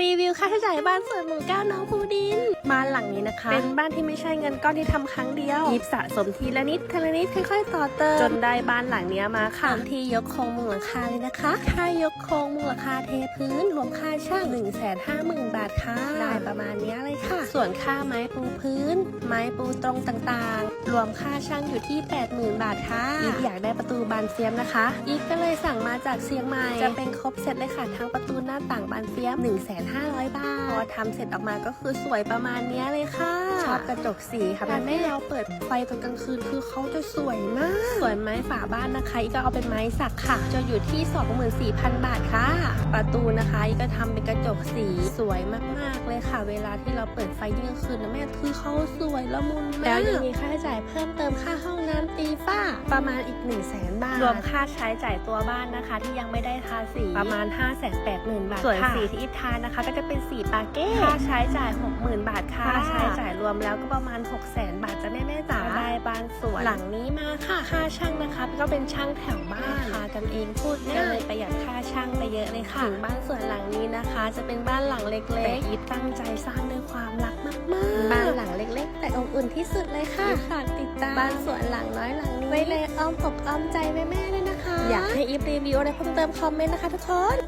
รีวิวค่าใช้จ่ายบ้านส่วนหมู่เก้าน้องภูดิน บ้านหลังนี้นะคะ เป็นบ้านที่ไม่ใช่เงินก้อนที่ทำครั้งเดียวยิบสะสมทีละนิดทีละนิดค่อยๆต่อเติมจนได้บ้านหลังนี้มาค่ะที่ยกโครงมุงหลังคาเลยนะคะ ค่ายกโครงมุงหลังคาเทพื้น รวมค่าช่าง1นึ่งแสนห้าหมื่นบาทค่ะ ได้ประมาณนี้เลยค่ะ ส่วนค่าไม้ปูพื้น ไม้ปูตรงต่างๆ รวมค่าช่างอยู่ที่ 80,000 บาทค่ะยิบอยากได้ประตูบานเฟียมนะคะยิบก็เลยสั่งมาจากเชียงใหม่ จะเป็นครบเซตเลยค่ะทั้งประตูหน้าต่างบานเฟียม 1 5 0 0 0 บาท พอทำเสร็จออกมาก็คือสวยประมาณเนี้ยเลยค่ะ ชอบกระจกสีค่ะแต่ไม่เราเปิดไฟตอนกลางคืนคือเขาจะสวยมากส่วนไม้ฝาบ้านนะคะอีกก็เอาเป็นไม้สักค่ะ จะอยู่ที่ 24,000 บาทค่ะ ประตูนะคะอีกก็ทำเป็นกระจกสีสวยมากๆเลยค่ะ เวลาที่เราเปิดไฟยิ่งกลางคืนนะแม่คือเขาสวยละมุนมากแล้วยังมีค่าใช้จ่ายเพิ่มเติมค่าห้องน้ำตีฝ้าประมาณอีก1 0 0 0 0แสนบาทรวมค่าใช้จ่ายตัวบ้านนะคะ ที่ยังไม่ได้ทาสีประมาณ 5 8 0 0 0 0 บาทส่วนสีที่อีทานะคะ ก็จะเป็นสีปาเก้ค่าใช้จ่าย 60,000 บาทค่ะค่าใช้จ่ายรวมแล้วก็ประมาณ 6 0 0 0 0 0บาทจะแม่แม่ๆจ๋าได้บ้านสวนหลังนี้มาค่ะค่าช่างนะคะ ก็เป็นช่างแถวบ้านค่ากันเองพูดง่ายประหยัดค่าช่างไปเยอะเลยค่ะถึงบ้านสวนหลังนี้นะคะ จะเป็นบ้านหลังเล็กๆแต่อีทตั้งใจสร้างด้วยความรักมากๆ บ้านหลังเล็ก ๆ แต่อบอุ่นที่สุดเลยค่ะฝากติดตามบ้านสวนหลังน้อยหลังนี้ไว้ในอ้อมอกอ้อมใจแม่ๆด้วยนะคะ อยากให้อีฟรีวิวอะไรเพิ่มเติมคอมเมนต์นะคะทุกคน